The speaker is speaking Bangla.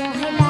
মহলা